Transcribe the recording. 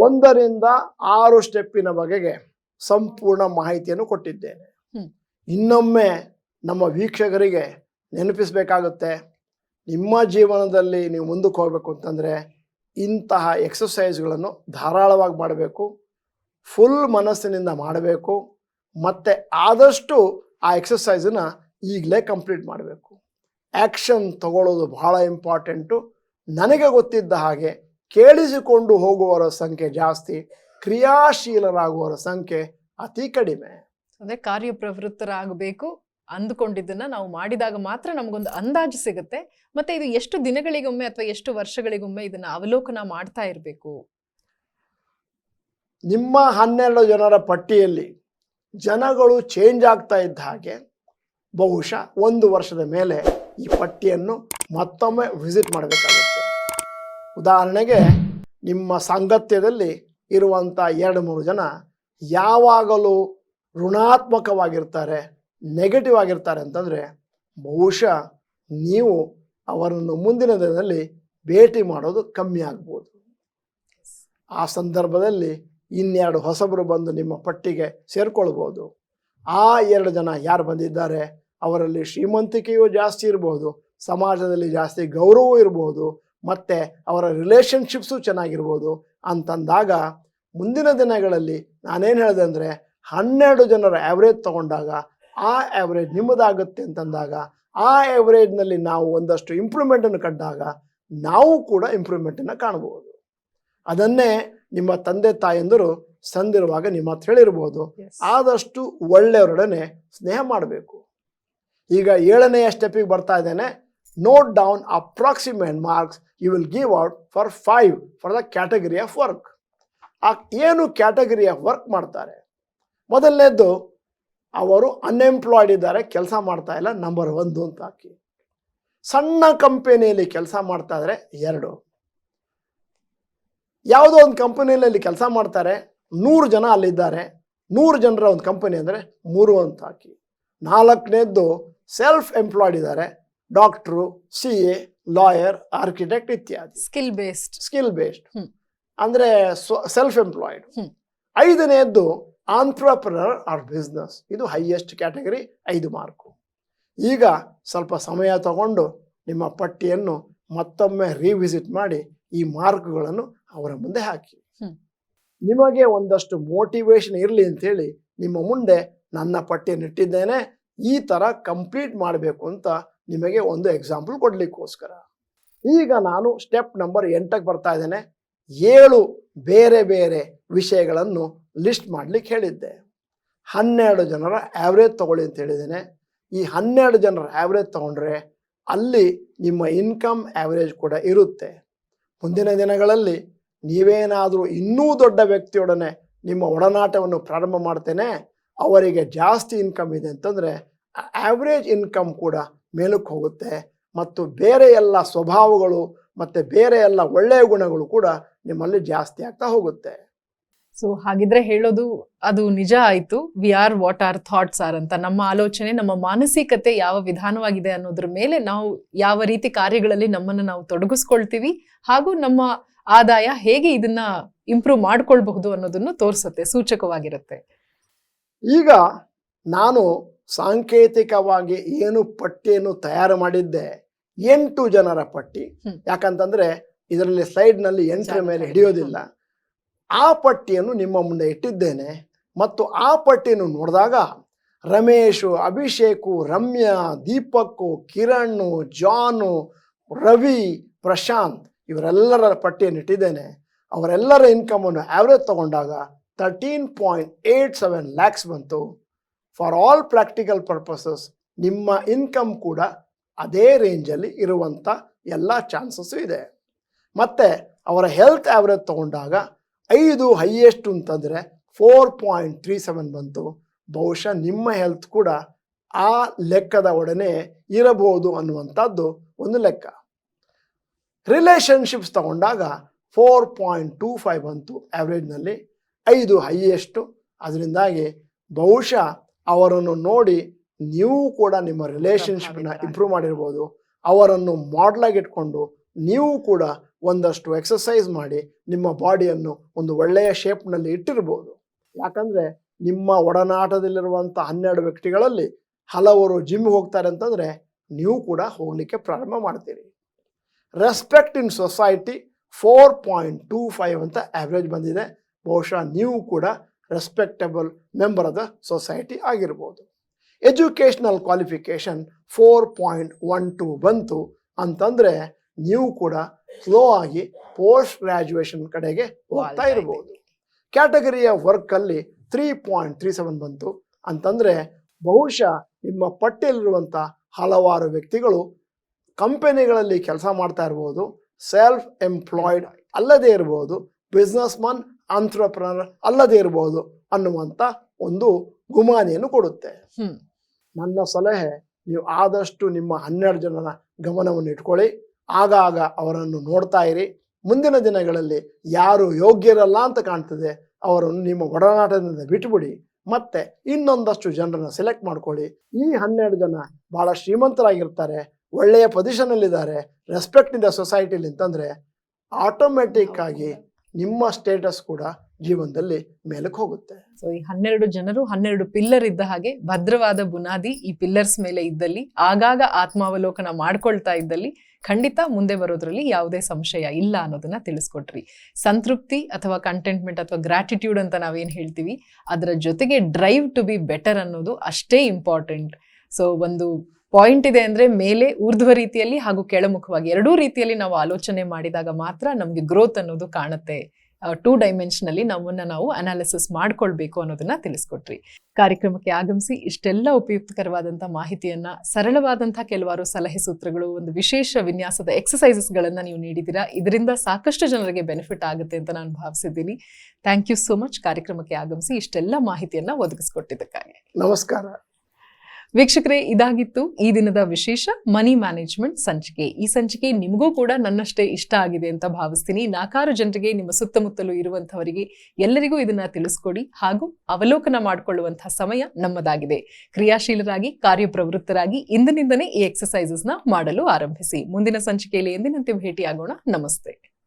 ಒಂದರಿಂದ ಆರು ಸ್ಟೆಪ್ಪಿನ ಬಗೆಗೆ ಸಂಪೂರ್ಣ ಮಾಹಿತಿಯನ್ನು ಕೊಟ್ಟಿದ್ದೇನೆ. ಇನ್ನೊಮ್ಮೆ ನಮ್ಮ ವೀಕ್ಷಕರಿಗೆ ನೆನಪಿಸಬೇಕಾಗುತ್ತೆ ನಿಮ್ಮ ಜೀವನದಲ್ಲಿ ನೀವು ಮುಂದಕ್ಕೆ ಹೋಗಬೇಕು ಅಂತಂದರೆ ಇಂತಹ ಎಕ್ಸಸೈಸ್ಗಳನ್ನು ಧಾರಾಳವಾಗಿ ಮಾಡಬೇಕು ಫುಲ್ ಮನಸ್ಸಿನಿಂದ ಮಾಡಬೇಕು ಮತ್ತು ಆದಷ್ಟು ಆ ಎಕ್ಸಸೈಸನ್ನ ಈಗಲೇ ಕಂಪ್ಲೀಟ್ ಮಾಡಬೇಕು. ಆ್ಯಕ್ಷನ್ ತಗೊಳ್ಳೋದು ಬಹಳ ಇಂಪಾರ್ಟೆಂಟು ನನಗೆ ಗೊತ್ತಿದ್ದ ಹಾಗೆ ಕೇಳಿಸಿಕೊಂಡು ಹೋಗುವವರ ಸಂಖ್ಯೆ ಜಾಸ್ತಿ ಕ್ರಿಯಾಶೀಲರಾಗುವವರ ಸಂಖ್ಯೆ ಅತಿ ಕಡಿಮೆ. ಅಂದ್ರೆ ಕಾರ್ಯಪ್ರವೃತ್ತರಾಗಬೇಕು ಅಂದುಕೊಂಡಿದ್ದನ್ನ ನಾವು ಮಾಡಿದಾಗ ಮಾತ್ರ ನಮಗೊಂದು ಅಂದಾಜು ಸಿಗುತ್ತೆ. ಮತ್ತೆ ಇದು ಎಷ್ಟು ದಿನಗಳಿಗೊಮ್ಮೆ ಅಥವಾ ಎಷ್ಟು ವರ್ಷಗಳಿಗೊಮ್ಮೆ ಇದನ್ನ ಅವಲೋಕನ ಮಾಡ್ತಾ ಇರಬೇಕು? ನಿಮ್ಮ ಹನ್ನೆರಡು ಜನರ ಪಟ್ಟಿಯಲ್ಲಿ ಜನಗಳು ಚೇಂಜ್ ಆಗ್ತಾ ಇದ್ದ ಹಾಗೆ ಬಹುಶಃ ಒಂದು ವರ್ಷದ ಮೇಲೆ ಈ ಪಟ್ಟಿಯನ್ನು ಮತ್ತೊಮ್ಮೆ ವಿಸಿಟ್ ಮಾಡಬೇಕಾಗುತ್ತೆ. ಉದಾಹರಣೆಗೆ, ನಿಮ್ಮ ಸಾಂಗತ್ಯದಲ್ಲಿ ಇರುವಂಥ ಎರಡು ಮೂರು ಜನ ಯಾವಾಗಲೂ ಋಣಾತ್ಮಕವಾಗಿರ್ತಾರೆ ನೆಗೆಟಿವ್ ಆಗಿರ್ತಾರೆ ಅಂತಂದರೆ, ಬಹುಶಃ ನೀವು ಅವರನ್ನು ಮುಂದಿನ ದಿನದಲ್ಲಿ ಭೇಟಿ ಮಾಡೋದು ಕಮ್ಮಿ ಆಗ್ಬೋದು. ಆ ಸಂದರ್ಭದಲ್ಲಿ ಇನ್ನೆರಡು ಹೊಸಬರು ಬಂದು ನಿಮ್ಮ ಪಟ್ಟಿಗೆ ಸೇರ್ಕೊಳ್ಬೋದು. ಆ ಎರಡು ಜನ ಯಾರು ಬಂದಿದ್ದಾರೆ, ಅವರಲ್ಲಿ ಶ್ರೀಮಂತಿಕೆಯೂ ಜಾಸ್ತಿ ಇರ್ಬೋದು, ಸಮಾಜದಲ್ಲಿ ಜಾಸ್ತಿ ಗೌರವ ಇರ್ಬೋದು ಮತ್ತು ಅವರ ರಿಲೇಷನ್ಶಿಪ್ಸು ಚೆನ್ನಾಗಿರ್ಬೋದು ಅಂತಂದಾಗ ಮುಂದಿನ ದಿನಗಳಲ್ಲಿ ನಾನೇನು ಹೇಳಿದೆ ಅಂದರೆ ಹನ್ನೆರಡು ಜನರ ಆ್ಯಾವ್ರೇಜ್ ತಗೊಂಡಾಗ ಆ ಆ್ಯಾವ್ರೇಜ್ ನಿಮ್ಮದಾಗುತ್ತೆ ಅಂತಂದಾಗ ಆ ಆ್ಯಾವ್ರೇಜ್ನಲ್ಲಿ ನಾವು ಒಂದಷ್ಟು ಇಂಪ್ರೂವ್ಮೆಂಟನ್ನು ಕಂಡಾಗ ನಾವು ಕೂಡ ಇಂಪ್ರೂವ್ಮೆಂಟನ್ನು ಕಾಣಬಹುದು ಅದನ್ನೇ ನಿಮ್ಮ ತಂದೆ ತಾಯಂದರು ಸಂದಿರುವಾಗ ನಿಮ್ಮ ಹತ್ರ ಹೇಳಿರ್ಬೋದು. ಆದಷ್ಟು ಒಳ್ಳೆಯವರೊಡನೆ ಸ್ನೇಹ ಮಾಡಬೇಕು. ಈಗ ಏಳನೆಯ ಸ್ಟೆಪ್ಪಿಗೆ ಬರ್ತಾ ಇದ್ದೇನೆ. Note down approximate marks you will give out for five for the category of work ಆ ಏನು ಕ್ಯಾಟಗರಿ ಆಫ್ ವರ್ಕ್ ಮಾಡ್ತಾರೆ? ಮೊದಲನೇದ್ದು, ಅವರು ಅನ್ಎಂಪ್ಲಾಯ್ಡ್ ಇದ್ದಾರೆ, ಕೆಲಸ ಮಾಡ್ತಾ ಇಲ್ಲ ನಂಬರ್ ಒಂದು ಅಂತ ಹಾಕಿ. ಸಣ್ಣ ಕಂಪನಿಯಲ್ಲಿ ಕೆಲಸ ಮಾಡ್ತಾ ಇದ್ರೆ ಎರಡು. ಯಾವುದೋ ಒಂದು ಕಂಪನಿಯಲ್ಲಿ ಕೆಲಸ ಮಾಡ್ತಾರೆ, ನೂರು ಜನ ಅಲ್ಲಿದ್ದಾರೆ, ನೂರು ಜನರ ಒಂದು ಕಂಪನಿ ಅಂದರೆ ಮೂರು ಅಂತ ಹಾಕಿ. ನಾಲ್ಕನೇದ್ದು ಸೆಲ್ಫ್ ಎಂಪ್ಲಾಯ್ಡ್ ಇದ್ದಾರೆ doctor C A lawyer architect ಇತ್ಯಾದಿ. ಸ್ಕಿಲ್ ಬೇಸ್ಡ್ ಸ್ಕಿಲ್ ಬೇಸ್ಡ್ ಅಂದ್ರೆ ಸೆಲ್ಫ್ ಎಂಪ್ಲಾಯ್ಡ್ ಐದನೆಯದ್ದು ಆಂಟ್ರಪ್ರನರ್ ಆರ್ ಬಿಸ್ನೆಸ್ ಇದು ಹೈಯೆಸ್ಟ್ ಕ್ಯಾಟಗರಿ ಐದು ಮಾರ್ಕು ಈಗ ಸ್ವಲ್ಪ ಸಮಯ ತಗೊಂಡು ನಿಮ್ಮ ಪಟ್ಟಿಯನ್ನು ಮತ್ತೊಮ್ಮೆ ರಿವಿಸಿಟ್ ಮಾಡಿ ಈ ಮಾರ್ಕ್ಗಳನ್ನು ಅವರ ಮುಂದೆ ಹಾಕಿ. ನಿಮಗೆ ಒಂದಷ್ಟು ಮೋಟಿವೇಶನ್ ಇರಲಿ ಅಂತ ಹೇಳಿ ನಿಮ್ಮ ಮುಂದೆ ನನ್ನ ಪಟ್ಟಿಯನ್ನು ಇಟ್ಟಿದ್ದೇನೆ ಈ ಥರ ಕಂಪ್ಲೀಟ್ ಮಾಡಬೇಕು ಅಂತ ನಿಮಗೆ ಒಂದು ಎಕ್ಸಾಂಪಲ್ ಕೊಡಲಿಕ್ಕೋಸ್ಕರ. ಈಗ ನಾನು ಸ್ಟೆಪ್ ನಂಬರ್ ಎಂಟಕ್ಕೆ ಬರ್ತಾ ಇದ್ದೇನೆ. ಏಳು ಬೇರೆ ಬೇರೆ ವಿಷಯಗಳನ್ನು ಲಿಸ್ಟ್ ಮಾಡಲಿಕ್ಕೆ ಹೇಳಿದ್ದೆ. ಹನ್ನೆರಡು ಜನರ ಆ್ಯಾವ್ರೇಜ್ ತಗೊಳ್ಳಿ ಅಂತ ಹೇಳಿದ್ದೇನೆ. ಈ ಹನ್ನೆರಡು ಜನರ ಆ್ಯಾವ್ರೇಜ್ ತೊಗೊಂಡ್ರೆ ಅಲ್ಲಿ ನಿಮ್ಮ ಇನ್ಕಮ್ ಆ್ಯಾವ್ರೇಜ್ ಕೂಡ ಇರುತ್ತೆ. ಮುಂದಿನ ದಿನಗಳಲ್ಲಿ ನೀವೇನಾದರೂ ಇನ್ನೂ ದೊಡ್ಡ ವ್ಯಕ್ತಿಯೊಡನೆ ನಿಮ್ಮ ಒಡನಾಟವನ್ನು ಪ್ರಾರಂಭ ಮಾಡ್ತೇನೆ. ಅವರಿಗೆ ಜಾಸ್ತಿ ಇನ್ಕಮ್ ಇದೆ ಅಂತಂದರೆ ಆ್ಯಾವ್ರೇಜ್ ಇನ್ಕಮ್ ಕೂಡ ಮೇಲಕ್ಕೆ ಹೋಗುತ್ತೆ ಮತ್ತು ಬೇರೆ ಎಲ್ಲ ಸ್ವಭಾವಗಳು ಮತ್ತು ಬೇರೆ ಎಲ್ಲ ಒಳ್ಳೆಯ ಗುಣಗಳು ಕೂಡ ನಿಮ್ಮಲ್ಲಿ ಜಾಸ್ತಿ ಆಗ್ತಾ ಹೋಗುತ್ತೆ. ಸೊ ಹಾಗಿದ್ರೆ ಹೇಳೋದು ಅದು ನಿಜ ಆಯ್ತು. We are what our thoughts are ಅಂತ. ನಮ್ಮ ಆಲೋಚನೆ ನಮ್ಮ ಮಾನಸಿಕತೆ ಯಾವ ವಿಧಾನವಾಗಿದೆ ಅನ್ನೋದ್ರ ಮೇಲೆ ನಾವು ಯಾವ ರೀತಿ ಕಾರ್ಯಗಳಲ್ಲಿ ನಮ್ಮನ್ನು ನಾವು ತೊಡಗಿಸ್ಕೊಳ್ತೀವಿ ಹಾಗೂ ನಮ್ಮ ಆದಾಯ ಹೇಗೆ ಇದನ್ನ ಇಂಪ್ರೂವ್ ಮಾಡ್ಕೊಳ್ಬಹುದು ಅನ್ನೋದನ್ನು ತೋರಿಸುತ್ತೆ ಸೂಚಕವಾಗಿರುತ್ತೆ. ಈಗ ನಾನು ಸಾಂಕೇತಿಕವಾಗಿ ಏನು ಪಟ್ಟಿಯನ್ನು ತಯಾರು ಮಾಡಿದ್ದೆ ಎಂಟು ಜನರ ಪಟ್ಟಿ. ಯಾಕಂತಂದ್ರೆ ಇದರಲ್ಲಿ ಸ್ಲೈಡ್ನಲ್ಲಿ ಎಂಟರ ಮೇಲೆ ಹಿಡಿಯೋದಿಲ್ಲ. ಆ ಪಟ್ಟಿಯನ್ನು ನಿಮ್ಮ ಮುಂದೆ ಇಟ್ಟಿದ್ದೇನೆ ಮತ್ತು ಆ ಪಟ್ಟಿಯನ್ನು ನೋಡಿದಾಗ ರಮೇಶು ಅಭಿಷೇಕು ರಮ್ಯಾ ದೀಪಕ್ಕು ಕಿರಣ್ ಜಾನು ರವಿ ಪ್ರಶಾಂತ್ ಇವರೆಲ್ಲರ ಪಟ್ಟಿಯನ್ನು ಇಟ್ಟಿದ್ದೇನೆ. ಅವರೆಲ್ಲರ ಇನ್ಕಮನ್ನು ಆವ್ರೇಜ್ ತಗೊಂಡಾಗ thirteen point eight seven lakhs ಬಂತು. ಫಾರ್ ಆಲ್ ಪ್ರಾಕ್ಟಿಕಲ್ ಪರ್ಪಸಸ್ ನಿಮ್ಮ ಇನ್ಕಮ್ ಕೂಡ ಅದೇ ರೇಂಜಲ್ಲಿ ಇರುವಂಥ ಎಲ್ಲ ಚಾನ್ಸಸ್ಸು ಇದೆ. ಮತ್ತು ಅವರ ಹೆಲ್ತ್ ಆವ್ರೇಜ್ ತಗೊಂಡಾಗ ಐದು ಹೈಯೆಸ್ಟ್ ಅಂತಂದರೆ ಫೋರ್ ಪಾಯಿಂಟ್ ತ್ರೀ ಸೆವೆನ್ ಬಂತು. ಬಹುಶಃ ನಿಮ್ಮ ಹೆಲ್ತ್ ಕೂಡ ಆ ಲೆಕ್ಕದ ಒಡನೆ ಇರಬಹುದು ಅನ್ನುವಂಥದ್ದು ಒಂದು ಲೆಕ್ಕ. ರಿಲೇಷನ್ಶಿಪ್ಸ್ ತಗೊಂಡಾಗ ಫೋರ್ ಪಾಯಿಂಟ್ ಟೂ ಫೈವ್ ಬಂತು ಆ್ಯಾವ್ರೇಜ್ನಲ್ಲಿ ಐದು ಹೈಯೆಸ್ಟು ಅದರಿಂದಾಗಿ ಬಹುಶಃ ಅವರನ್ನು ನೋಡಿ ನೀವು ಕೂಡ ನಿಮ್ಮ ರಿಲೇಶನ್ಶಿಪ್ನ. ಇಂಪ್ರೂವ್ ಮಾಡಿರ್ಬೋದು. ಅವರನ್ನು ಮಾಡಲಾಗಿ ಇಟ್ಕೊಂಡು ನೀವು ಕೂಡ ಒಂದಷ್ಟು ಎಕ್ಸಸೈಸ್ ಮಾಡಿ ನಿಮ್ಮ ಬಾಡಿಯನ್ನು ಒಂದು ಒಳ್ಳೆಯ ಶೇಪ್ನಲ್ಲಿ ಇಟ್ಟಿರ್ಬೋದು. ಯಾಕಂದರೆ ನಿಮ್ಮ ಒಡನಾಟದಲ್ಲಿರುವಂಥ ಹನ್ನೆರಡು ವ್ಯಕ್ತಿಗಳಲ್ಲಿ ಹಲವರು ಜಿಮ್ ಹೋಗ್ತಾರೆ ಅಂತಂದರೆ ನೀವು ಕೂಡ ಹೋಗಲಿಕ್ಕೆ ಪ್ರಾರಂಭ ಮಾಡ್ತೀರಿ. Respect in society four point two five ಅಂತ ಆ್ಯಾವ್ರೇಜ್ ಬಂದಿದೆ. ಬಹುಶಃ ನೀವು ಕೂಡ respectable member of the society ಆಗಿರ್ಬೋದು. Educational qualification four point one two ಬಂತು ಅಂತಂದರೆ ನೀವು ಕೂಡ ಸ್ಲೋ ಆಗಿ ಪೋಸ್ಟ್ ಗ್ರ್ಯಾಜುಯೇಷನ್ ಕಡೆಗೆ ಹೋಗ್ತಾ ಇರ್ಬೋದು. ಕ್ಯಾಟಗರಿಯ ವರ್ಕಲ್ಲಿ ತ್ರೀ ಪಾಯಿಂಟ್ ತ್ರೀ ಸೆವೆನ್ ಬಂತು ಅಂತಂದರೆ ಬಹುಶಃ ನಿಮ್ಮ ಪಟ್ಟಿಯಲ್ಲಿರುವಂಥ ಹಲವಾರು ವ್ಯಕ್ತಿಗಳು ಕಂಪನಿಗಳಲ್ಲಿ ಕೆಲಸ ಮಾಡ್ತಾ ಇರ್ಬೋದು ಸೆಲ್ಫ್ ಎಂಪ್ಲಾಯ್ಡ್ ಅಲ್ಲದೇ ಇರ್ಬೋದು ಬಿಸ್ನೆಸ್ ಮನ್ ಆಂಟ್ರಪ್ರನರ್ ಅಲ್ಲದೇ ಇರಬಹುದು ಅನ್ನುವಂಥ ಒಂದು ಗುಮಾನಿಯನ್ನು ಕೊಡುತ್ತೆ. ನನ್ನ ಸಲಹೆ ನೀವು ಆದಷ್ಟು ನಿಮ್ಮ ಹನ್ನೆರಡು ಜನರ ಗಮನವನ್ನು ಇಟ್ಕೊಳ್ಳಿ. ಆಗಾಗ ಅವರನ್ನು ನೋಡ್ತಾ ಇರಿ. ಮುಂದಿನ ದಿನಗಳಲ್ಲಿ ಯಾರು ಯೋಗ್ಯರಲ್ಲ ಅಂತ ಕಾಣ್ತದೆ ಅವರನ್ನು ನಿಮ್ಮ ಒಡನಾಟದಿಂದ ಬಿಟ್ಬಿಡಿ. ಮತ್ತೆ ಇನ್ನೊಂದಷ್ಟು ಜನರನ್ನ ಸೆಲೆಕ್ಟ್ ಮಾಡ್ಕೊಳ್ಳಿ. ಈ ಹನ್ನೆರಡು ಜನ ಬಹಳ ಶ್ರೀಮಂತರಾಗಿರ್ತಾರೆ ಒಳ್ಳೆಯ ಪೊಸಿಷನಲ್ಲಿದ್ದಾರೆ ರೆಸ್ಪೆಕ್ಟ್ ಇನ್ ದ ಸೊಸೈಟಿಲಿ ಅಂತಂದರೆ ಆಟೋಮೆಟಿಕ್ ಆಗಿ ನಿಮ್ಮ ಸ್ಟೇಟಸ್ ಕೂಡ ಜೀವನದಲ್ಲಿ ಮೇಲಕ್ಕೆ ಹೋಗುತ್ತೆ. ಸೊ ಈ ಹನ್ನೆರಡು ಜನರು ಹನ್ನೆರಡು ಪಿಲ್ಲರ್ ಇದ್ದ ಹಾಗೆ ಭದ್ರವಾದ ಬುನಾದಿ ಈ ಪಿಲ್ಲರ್ಸ್ ಮೇಲೆ ಇದ್ದಲ್ಲಿ, ಆಗಾಗ ಆತ್ಮಾವಲೋಕನ ಮಾಡ್ಕೊಳ್ತಾ ಇದ್ದಲ್ಲಿ ಖಂಡಿತ ಮುಂದೆ ಬರೋದ್ರಲ್ಲಿ ಯಾವುದೇ ಸಂಶಯ ಇಲ್ಲ ಅನ್ನೋದನ್ನ ತಿಳಿಸ್ಕೊಟ್ರಿ. ಸಂತೃಪ್ತಿ ಅಥವಾ ಕಂಟೆಂಟ್ಮೆಂಟ್ ಅಥವಾ ಗ್ರಾಟಿಟ್ಯೂಡ್ ಅಂತ ನಾವೇನು ಹೇಳ್ತೀವಿ, ಅದರ ಜೊತೆಗೆ ಡ್ರೈವ್ ಟು ಬಿ ಬೆಟರ್ ಅನ್ನೋದು ಅಷ್ಟೇ ಇಂಪಾರ್ಟೆಂಟ್ ಸೊ ಒಂದು ಪಾಯಿಂಟ್ ಇದೆ ಅಂದ್ರೆ ಮೇಲೆ ಊರ್ಧ್ವ ರೀತಿಯಲ್ಲಿ ಹಾಗೂ ಕೆಳಮುಖವಾಗಿ ಎರಡೂ ರೀತಿಯಲ್ಲಿ ನಾವು ಆಲೋಚನೆ ಮಾಡಿದಾಗ ಮಾತ್ರ ನಮಗೆ ಗ್ರೋತ್ ಅನ್ನೋದು ಕಾಣುತ್ತೆ. ಟೂ ಡೈಮೆನ್ಷನಲ್ಲಿ ನಮ್ಮನ್ನ ನಾವು ಅನಾಲಿಸಿಸ್ ಮಾಡ್ಕೊಳ್ಬೇಕು ಅನ್ನೋದನ್ನ ತಿಳಿಸ್ಕೊಟ್ರಿ. ಕಾರ್ಯಕ್ರಮಕ್ಕೆ ಆಗಮಿಸಿ ಇಷ್ಟೆಲ್ಲ ಉಪಯುಕ್ತಕರವಾದಂಥ ಮಾಹಿತಿಯನ್ನ ಸರಳವಾದಂತಹ ಕೆಲವಾರು ಸಲಹೆ ಸೂತ್ರಗಳು, ಒಂದು ವಿಶೇಷ ವಿನ್ಯಾಸದ ಎಕ್ಸಸೈಸಸ್ಗಳನ್ನ ನೀವು ನೀಡಿದ್ದೀರಾ, ಇದರಿಂದ ಸಾಕಷ್ಟು ಜನರಿಗೆ ಬೆನಿಫಿಟ್ ಆಗುತ್ತೆ ಅಂತ ನಾನು ಭಾವಿಸಿದ್ದೀನಿ. ಥ್ಯಾಂಕ್ ಯು ಸೋ ಮಚ್ ಕಾರ್ಯಕ್ರಮಕ್ಕೆ ಆಗಮಿಸಿ ಇಷ್ಟೆಲ್ಲ ಮಾಹಿತಿಯನ್ನ ಒದಗಿಸ್ಕೊಟ್ಟಿದ್ದಕ್ಕಾಗಿ. ನಮಸ್ಕಾರ. ವೀಕ್ಷಕರೇ, ಇದಾಗಿತ್ತು ಈ ದಿನದ ವಿಶೇಷ ಮನಿ ಮ್ಯಾನೇಜ್ಮೆಂಟ್ ಸಂಚಿಕೆ. ಈ ಸಂಚಿಕೆ ನಿಮಗೂ ಕೂಡ ನನ್ನಷ್ಟೇ ಇಷ್ಟ ಆಗಿದೆ ಅಂತ ಭಾವಿಸ್ತೀನಿ. ನಾಲ್ಕಾರು ಜನರಿಗೆ, ನಿಮ್ಮ ಸುತ್ತಮುತ್ತಲೂ ಇರುವಂತಹವರಿಗೆ ಎಲ್ಲರಿಗೂ ಇದನ್ನ ತಿಳಿಸ್ಕೊಡಿ ಹಾಗೂ ಅವಲೋಕನ ಮಾಡಿಕೊಳ್ಳುವಂತಹ ಸಮಯ ನಮ್ಮದಾಗಿದೆ. ಕ್ರಿಯಾಶೀಲರಾಗಿ, ಕಾರ್ಯಪ್ರವೃತ್ತರಾಗಿ ಇಂದಿನಿಂದನೇ ಈ ಎಕ್ಸಸೈಸಸ್ನ ಮಾಡಲು ಆರಂಭಿಸಿ. ಮುಂದಿನ ಸಂಚಿಕೆಯಲ್ಲಿ ಎಂದಿನಂತೆ ಭೇಟಿಯಾಗೋಣ. ನಮಸ್ತೆ.